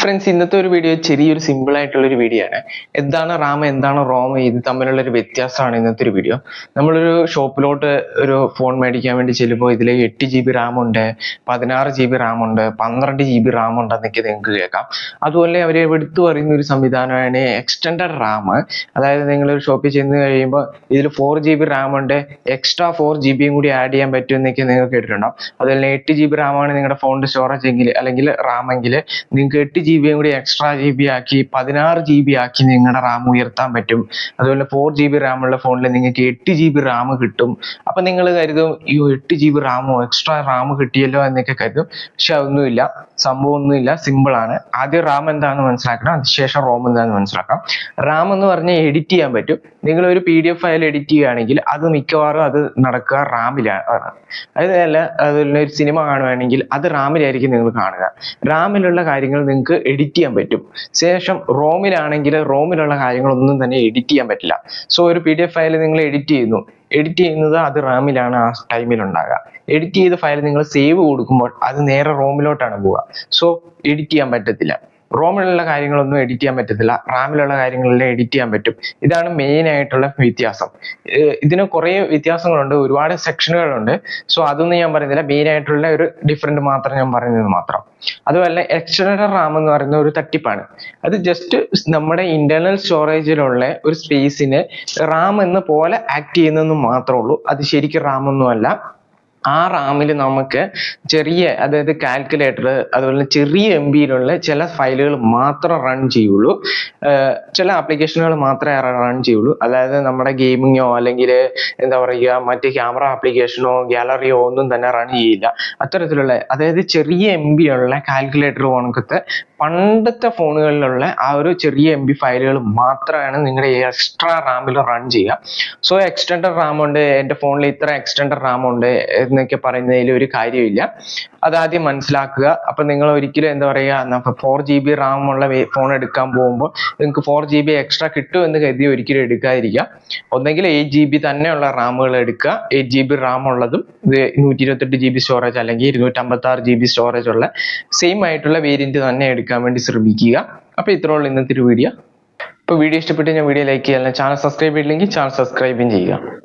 Friends ഇന്നത്തെ ഒരു video ചെറിയൊരു സിമ്പിൾ ആയിട്ടുള്ള ഒരു വീഡിയോ ആണ്. എന്താണ് റാം എന്താണ് റോം ഇത് തമ്മിലുള്ള ഒരു വ്യത്യാസമാണ് ഇന്നത്തെ ഒരു വീഡിയോ നമ്മളൊരു ഷോപ്പിലോട്ട് ഒരു ഫോൺ മേടിക്കാൻ വേണ്ടി ചെല്ലുമ്പോൾ ഇതിൽ എട്ട് ജി ബി റാം ഉണ്ട് പതിനാറ് ജി ബി റാം ഉണ്ട് പന്ത്രണ്ട് ജി ബി റാം ഉണ്ട് എന്നൊക്കെ നിങ്ങൾക്ക് കേൾക്കാം. അതുപോലെ അവർ എടുത്തു പറയുന്ന ഒരു സംവിധാനമാണ് എക്സ്റ്റൻഡഡ് റാം അതായത് നിങ്ങൾ ഒരു ഷോപ്പിൽ ചെന്ന് കഴിയുമ്പോൾ ഇതിൽ ഫോർ ജി ബി റാം ഉണ്ട് എക്സ്ട്രാ ഫോർ ജി ബിയും കൂടി ആഡ് ചെയ്യാൻ പറ്റും എന്നൊക്കെ നിങ്ങൾ കേട്ടിട്ടുണ്ടാവും. അതുപോലെ എട്ട് ജി ബി റാം ആണ് നിങ്ങളുടെ ഫോണിന്റെ സ്റ്റോറേജ് എങ്കിൽ അല്ലെങ്കിൽ റാം എങ്കിൽ നിങ്ങൾക്ക് എട്ട് ബിയും കൂടി എക്സ്ട്രാ ജി ബി ആക്കി പതിനാറ് ജി ബി ആക്കി നിങ്ങളുടെ റാം ഉയർത്താൻ പറ്റും. അതുപോലെ ഫോർ ജി ബി റാം ഉള്ള ഫോണിൽ നിങ്ങൾക്ക് എട്ട് ജി ബി റാം കിട്ടും. അപ്പൊ നിങ്ങൾ കരുതും ഈ എട്ട് ജി ബി റാമോ എക്സ്ട്രാ റാം കിട്ടിയല്ലോ എന്നൊക്കെ കരുതും. പക്ഷെ അതൊന്നുമില്ല. സംഭവം ഒന്നുമില്ല. സിമ്പിൾ ആണ്. ആദ്യം റാം എന്താണെന്ന് മനസ്സിലാക്കണം. അതിനുശേഷം റോം എന്താണെന്ന് മനസ്സിലാക്കാം. റാം എന്ന് പറഞ്ഞാൽ എഡിറ്റ് ചെയ്യാൻ പറ്റും. നിങ്ങൾ ഒരു P D F file edit ചെയ്യുകയാണെങ്കിൽ അത് മിക്കവാറും അത് നടക്കുക റാമിലാണ് അതല്ല അതുപോലെ ഒരു സിനിമ കാണുകയാണെങ്കിൽ അത് റാമിലായിരിക്കും നിങ്ങൾ കാണുക. റാമിലുള്ള കാര്യങ്ങൾ നിങ്ങൾക്ക് എഡിറ്റ് ചെയ്യാൻ പറ്റും. ശേഷം റോമിലാണെങ്കിൽ റോമിലുള്ള കാര്യങ്ങളൊന്നും തന്നെ എഡിറ്റ് ചെയ്യാൻ പറ്റില്ല. സോ ഒരു പി ഡി എഫ് ഫയൽ നിങ്ങൾ എഡിറ്റ് ചെയ്യുന്നു. എഡിറ്റ് ചെയ്യുന്നത് അത് റാമിലാണ് ആ ടൈമിൽ ഉണ്ടാകുക എഡിറ്റ് ചെയ്ത ഫയൽ നിങ്ങൾ സേവ് കൊടുക്കുമ്പോൾ അത് നേരെ റോമിലോട്ടാണ് പോവുക. സോ എഡിറ്റ് ചെയ്യാൻ പറ്റത്തില്ല. റോമിലുള്ള കാര്യങ്ങളൊന്നും എഡിറ്റ് ചെയ്യാൻ പറ്റത്തില്ല. റാമിലുള്ള കാര്യങ്ങളെല്ലാം എഡിറ്റ് ചെയ്യാൻ പറ്റും. ഇതാണ് മെയിൻ ആയിട്ടുള്ള വ്യത്യാസം. ഇതിന് കുറേ വ്യത്യാസങ്ങളുണ്ട്. ഒരുപാട് സെക്ഷനുകളുണ്ട് സോ അതൊന്നും ഞാൻ പറയുന്നില്ല. മെയിൻ ആയിട്ടുള്ള ഒരു ഡിഫറെന്റ് മാത്രം ഞാൻ പറയുന്നത് മാത്രം. അതുപോലെ എക്സ്റ്റേണൽ റാം എന്ന് പറയുന്ന ഒരു തട്ടിപ്പാണ്. അത് ജസ്റ്റ് നമ്മുടെ ഇന്റേണൽ സ്റ്റോറേജിലുള്ള ഒരു സ്പേസിന് റാം എന്ന പോലെ ആക്ട് ചെയ്യുന്നെന്ന് മാത്രമേ ഉള്ളൂ. അത് ശരിക്കും റാം ഒന്നുമല്ല. ആ റാമിൽ നമുക്ക് ചെറിയ അതായത് കാൽക്കുലേറ്റർ അതുപോലെ ചെറിയ എം ബിയിലുള്ള ചില ഫയലുകൾ മാത്രം റൺ ചെയ്യുള്ളൂ. ചില ആപ്ലിക്കേഷനുകൾ മാത്രമേ റൺ ചെയ്യുള്ളൂ. അതായത് നമ്മുടെ ഗെയിമിങ്ങോ അല്ലെങ്കിൽ എന്താ പറയുക മറ്റ് ക്യാമറ ആപ്ലിക്കേഷനോ ഗാലറിയോ ഒന്നും തന്നെ റൺ ചെയ്യില്ല. അത്തരത്തിലുള്ള അതായത് ചെറിയ എം ബി ഉള്ള കാൽക്കുലേറ്റർ കണക്കത്തെ പണ്ടത്തെ ഫോണുകളിലുള്ള ആ ഒരു ചെറിയ എം ബി ഫയലുകൾ മാത്രമാണ് നിങ്ങളുടെ എക്സ്ട്രാ റാമിൽ റൺ ചെയ്യുക. സോ എക്സ്റ്റൻഡഡ് റാം ഉണ്ട്. എന്റെ ഫോണിൽ ഇത്ര എക്സ്റ്റൻഡഡ് റാം ഉണ്ട്. എന്നൊക്കെ പറയുന്നതിൽ ഒരു കാര്യമില്ല. അതാദ്യം മനസ്സിലാക്കുക. അപ്പൊ നിങ്ങൾ ഒരിക്കലും എന്താ പറയുക ഫോർ ജി ബി റാം ഉള്ള ഫോൺ എടുക്കാൻ പോകുമ്പോൾ നിങ്ങൾക്ക് ഫോർ ജി ബി എക്സ്ട്രാ കിട്ടും എന്ന് കരുതി ഒരിക്കലും എടുക്കാതിരിക്കുക. ഒന്നെങ്കിൽ എയ്റ്റ് ജി ബി തന്നെയുള്ള റാമുകൾ എടുക്കുക. എയ്റ്റ് ജി ബി റാം ഉള്ളതും ഇത് നൂറ്റി ഇരുപത്തെട്ട് ജി ബി സ്റ്റോറേജ് അല്ലെങ്കിൽ ഇരുന്നൂറ്റമ്പത്തി ആറ് ജി ബി സ്റ്റോറേജ് ഉള്ള സെയിം ആയിട്ടുള്ള വേരിയന്റ് തന്നെ എടുക്കാൻ വേണ്ടി ശ്രമിക്കുക. അപ്പൊ ഇത്രേ ഉള്ളൂ ഇന്നത്തെ ഒരു വീഡിയോ അപ്പൊ വീഡിയോ ഇഷ്ടപ്പെട്ട് ഞാൻ വീഡിയോ ലൈക്ക് ചെയ്യാൻ ചാനൽ സബ്സ്ക്രൈബ് ചെയ്തില്ലെങ്കിൽ ചാനൽ സബ്സ്ക്രൈബും ചെയ്യുക.